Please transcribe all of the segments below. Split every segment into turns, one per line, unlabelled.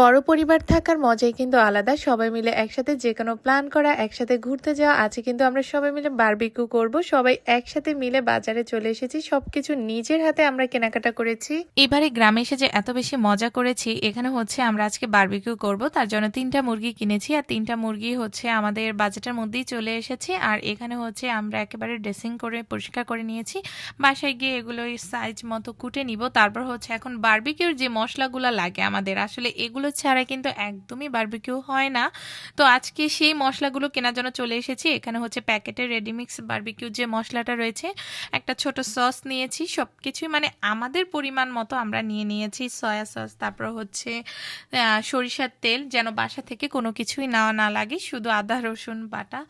বড় পরিবার থাকার মজাই কিন্তু আলাদা। সবাই মিলে একসাথে যে কোনো প্ল্যান করা, একসাথে ঘুরতে যাওয়া, আছে কিন্তু আমরা সবাই মিলে বারবিকিউ করব, সবাই একসাথে মিলে বাজারে চলে এসেছি। সবকিছু নিজের হাতে আমরা কেনাকাটা করেছি।
এবারে গ্রামে এসে যে এত বেশি মজা করেছি, এখানে হচ্ছে আমরা আজকে বারবিকিউ করব। তার জন্য তিনটা মুরগি কিনেছি, আর তিনটা মুরগি হচ্ছে আমাদের বাজেটের মধ্যেই চলে এসেছে। আর এখানে হচ্ছে আমরা একেবারে ড্রেসিং করে, পরিষ্কার করে নিয়েছি। বাসায় গিয়ে এগুলো সাইজ মতো কুটে নিব। তারপর হচ্ছে এখন বারবিকিউর যে মশলাগুলো লাগে আমাদের, আসলে এগুলো ছাড়া কিন্তু একদমই বারবিকিউ হয় না। তো আজকে সেই মশলাগুলো কেনার জন্য চলে এসেছি। এখানে হচ্ছে প্যাকেটের রেডিমিক্স বারবিকিউ যে মশলাটা রয়েছে, একটা ছোট সস নিয়েছি। সব কিছুই মানে আমাদের পরিমাণ মতো আমরা নিয়ে নিয়েছি। সয়া সস তারপর হচ্ছে সরিষার তেল যেন বাসা থেকে কোনো কিছুই নেওয়া না লাগে। শুধু আদা, রসুন, বাটা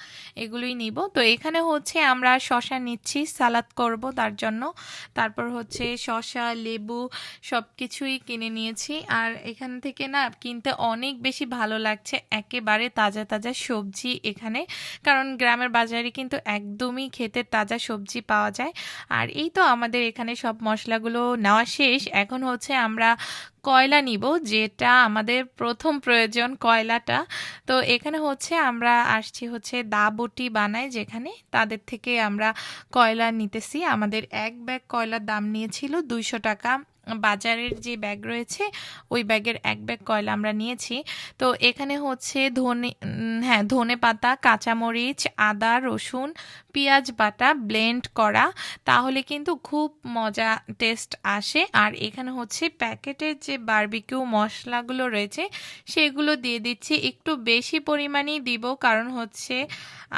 এগুলোই নিব। তো এখানে হচ্ছে আমরা শশা নিচ্ছি, সালাদ করব তার জন্য। তারপর হচ্ছে শশা লেবু সব কিছুই কিনে নিয়েছি। আর এখান থেকে না কিনতে অনেক বেশি ভালো লাগছে একেবারে তাজা তাজা সবজি এখানে। কারণ গ্রামের বাজারে কিন্তু একদমই খেতে তাজা সবজি পাওয়া যায়। আর এই তো আমাদের এখানে সব মশলাগুলো নেওয়া শেষ। এখন হচ্ছে আমরা কয়লা নিব, যেটা আমাদের প্রথম প্রয়োজন কয়লাটা। তো এখানে হচ্ছে আমরা আসছি হচ্ছে দা বটি বানায়, যেখানে তাদের থেকে আমরা কয়লা নিতেছি। আমাদের এক ব্যাগ কয়লার দাম নিয়েছিল দুইশো টাকা। বাজারের যে ব্যাগ রয়েছে, ওই ব্যাগের এক ব্যাগ কয়লা আমরা নিয়েছি। তো এখানে হচ্ছে ধনে হ্যাঁ ধনে পাতা, কাঁচামরিচ, আদা, রসুন, পেঁয়াজ বাটা ব্লেন্ড করা। তাহলে কিন্তু খুব মজা টেস্ট আসে। আর এখানে হচ্ছে প্যাকেটের যে বার্বিকিউ মশলাগুলো রয়েছে, সেগুলো দিয়ে দিচ্ছি। একটু বেশি পরিমাণেই দিব, কারণ হচ্ছে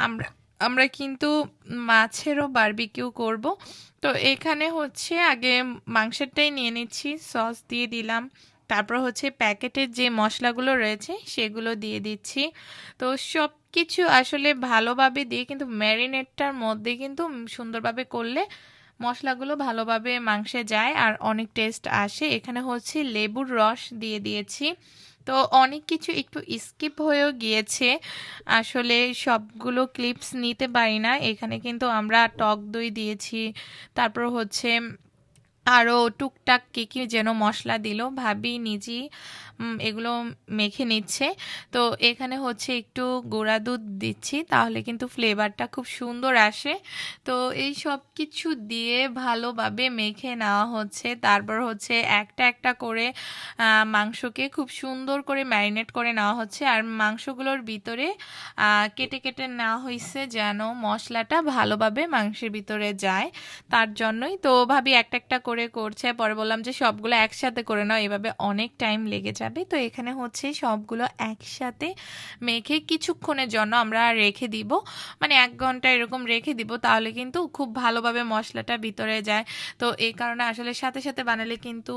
আমরা আমরা কিন্তু মাছেরও বারবিকিউ করব। তো এখানে হচ্ছে আগে মাংসেরটাই নিয়ে নিচ্ছি সস দিয়ে দিলাম। তারপর হচ্ছে প্যাকেটের যে মশলাগুলো রয়েছে সেগুলো দিয়ে দিচ্ছি। তো সব কিছু আসলে ভালোভাবে দিয়ে কিন্তু ম্যারিনেটটার মধ্যে কিন্তু সুন্দরভাবে করলে মশলাগুলো ভালোভাবে মাংসে যায় আর অনেক টেস্ট আসে। এখানে হচ্ছে লেবুর রস দিয়ে দিয়েছি। তো অনেক কিছু একটু স্কিপ হয়েও গিয়েছে। আসলে সবগুলো ক্লিপস নিতে পারি না। এখানে কিন্তু আমরা টক দই দিয়েছি। তারপর হচ্ছে আরও টুকটাক কী কী যেন মশলা দিল, ভাবি নিজেই এগুলো মেখে নিচ্ছে। তো এখানে হচ্ছে একটু গুঁড়া দুধ দিচ্ছি, তাহলে কিন্তু ফ্লেভারটা খুব সুন্দর আসে। তো এই সব কিছু দিয়ে ভালোভাবে মেখে নেওয়া হচ্ছে। তারপর হচ্ছে একটা একটা করে মাংসকে খুব সুন্দর করে ম্যারিনেট করে নেওয়া হচ্ছে। আর মাংসগুলোর ভিতরে কেটে কেটে নেওয়া হয়েছে যেন মশলাটা ভালোভাবে মাংসের ভিতরে যায়। তার জন্যই তো ভাবি একটা একটা করে করছে, পরে বললাম যে সবগুলো একসাথে করে নাও, এভাবে অনেক টাইম লেগে যাবে। তো এখানে হচ্ছে সবগুলো একসাথে মেখে কিছুক্ষণের জন্য আমরা রেখে দিব। মানে এক ঘণ্টা এরকম রেখে দিব, তাহলে কিন্তু খুব ভালোভাবে মশলাটা ভিতরে যায়। তো এই কারণে আসলে সাথে সাথে বানালে কিন্তু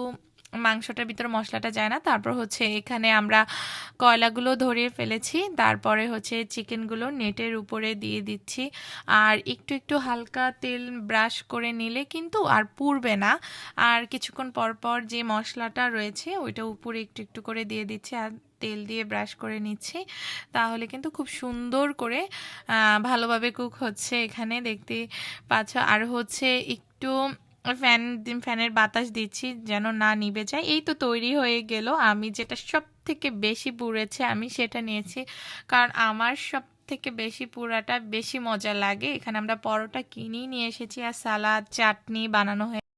মাংসটার ভিতরে মশলাটা যায় না। তারপর হচ্ছে এখানে আমরা কয়লাগুলো ধরিয়ে ফেলেছি। তারপরে হচ্ছে চিকেনগুলো নেটের উপরে দিয়ে দিচ্ছি। আর একটু একটু হালকা তেল ব্রাশ করে নিলে কিন্তু আর পুড়বে না। আর কিছুক্ষণ পর পর যে মশলাটা রয়েছে, ওইটা উপরে একটু একটু করে দিয়ে দিচ্ছি আর তেল দিয়ে ব্রাশ করে নিচ্ছি। তাহলে কিন্তু খুব সুন্দর করে ভালোভাবে কুক হচ্ছে এখানে। দেখতে পাচ্ছ। আর হচ্ছে একটু ফ্যান ফ্যানের বাতাস দিচ্ছি যেন না নিবে যায়। এই তো তৈরি হয়ে গেল। আমি যেটা সব থেকে বেশি পুড়েছে, আমি সেটা নিয়েছি। কারণ আমার সব থেকে বেশি পুরাটা বেশি মজা লাগে। এখানে আমরা পরোটা কিনেই নিয়ে এসেছি আর সালাদ, চাটনি বানানো হয়ে